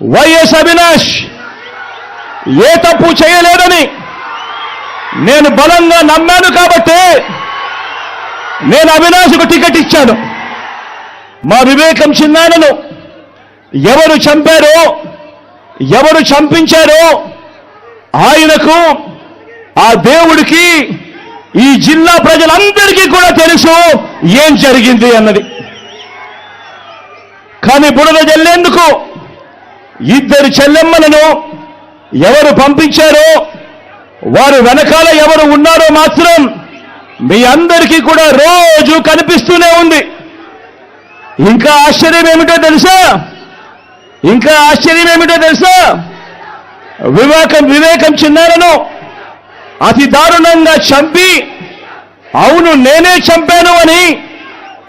YS Avinash ఏ తప్పు చేయలేదని నేను బలంగా నమ్మాను కాబట్టి నేను అవినాష్కు టికెట్ ఇచ్చాను. మా వివేకం చిన్నానను ఎవరు చంపారో ఎవరు చంపించారో ఆయనకు ఆ దేవుడికి ఈ జిల్లా ప్రజలందరికీ కూడా తెలుసు ఏం జరిగింది అన్నది. కానీ బుడద జల్లేందుకు ఇద్దరు చెల్లెమ్మలను ఎవరు పంపించారో వారు వెనకాల ఎవరు ఉన్నారో మాత్రం మీ అందరికీ కూడా రోజు కనిపిస్తూనే ఉంది. ఇంకా ఆశ్చర్యం ఏమిటో తెలుసా? ఇంకా ఆశ్చర్యం ఏమిటో తెలుసా? వివేకం వివేకం చిన్నారను అతి దారుణంగా చంపి అవును నేనే చంపాను అని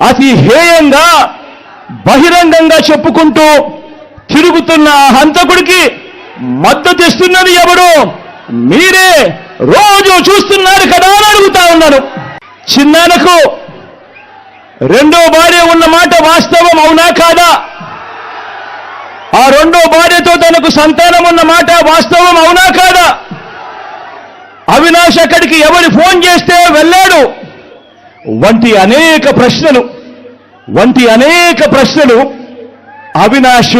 అతి హేయంగా బహిరంగంగా చెప్పుకుంటూ తిరుగుతున్న హంతకుడికి మద్దతు ఇస్తున్నది ఎవరు మీరే రోజు చూస్తున్నారు కదా అని అడుగుతా ఉన్నాను. చిన్నానకు రెండో భార్య ఉన్న మాట వాస్తవం అవునా కాదా? ఆ రెండో భార్యతో తనకు సంతానం ఉన్న మాట వాస్తవం అవునా కాదా? అవినాష్ అక్కడికి ఎవరు ఫోన్ చేస్తే వెళ్ళాడు? వంటి అనేక ప్రశ్నలు వంటి అనేక ప్రశ్నలు అవినాష్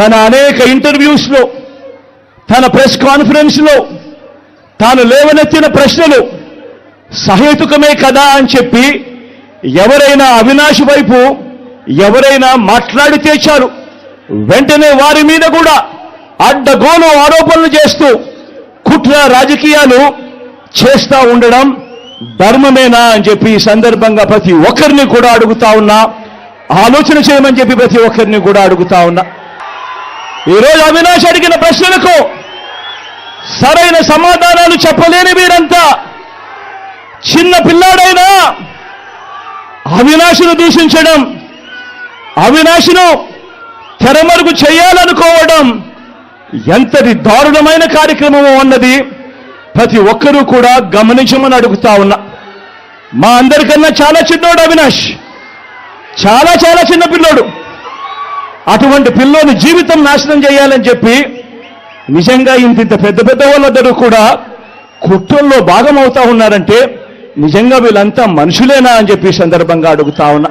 తన అనేక ఇంటర్వ్యూస్లో తన ప్రెస్ కాన్ఫరెన్స్లో తాను లేవనెత్తిన ప్రశ్నలు సహేతుకమే కదా అని చెప్పి ఎవరైనా అవినాష్ వైపు ఎవరైనా మాట్లాడితే చాలు. వెంటనే వారి మీద కూడా అడ్డగోలు ఆరోపణలు చేస్తూ కుట్ర రాజకీయాలు చేస్తా ఉండడం ధర్మమేనా అని చెప్పి ఈ సందర్భంగా ప్రతి ఒక్కరిని కూడా అడుగుతా ఉన్నా ఆలోచన చేయమని చెప్పి ప్రతి ఒక్కరిని కూడా అడుగుతా ఉన్నా. ఈరోజు అవినాష్ అడిగిన ప్రశ్నలకు సరైన సమాధానాలు చెప్పలేని వీరంతా చిన్న పిల్లాడైనా అవినాశును దూషించడం అవినాశును తెరమరుగు చేయాలనుకోవడం ఎంతటి దారుణమైన కార్యక్రమము అన్నది ప్రతి ఒక్కరూ కూడా గమనించమని అడుగుతా ఉన్నా. మా అందరికన్నా చాలా చిన్నోడు అవినాష్. చాలా చాలా చిన్న పిల్లోడు. అటువంటి పిల్లోని జీవితం నాశనం చేయాలని చెప్పి నిజంగా ఇంత ఇంత పెద్ద పెద్ద వాళ్ళందరూ కూడా కుట్రల్లో భాగమవుతా ఉన్నారంటే నిజంగా వీళ్ళంతా మనుషులేనా అని చెప్పి సందర్భంగా అడుగుతా ఉన్నా.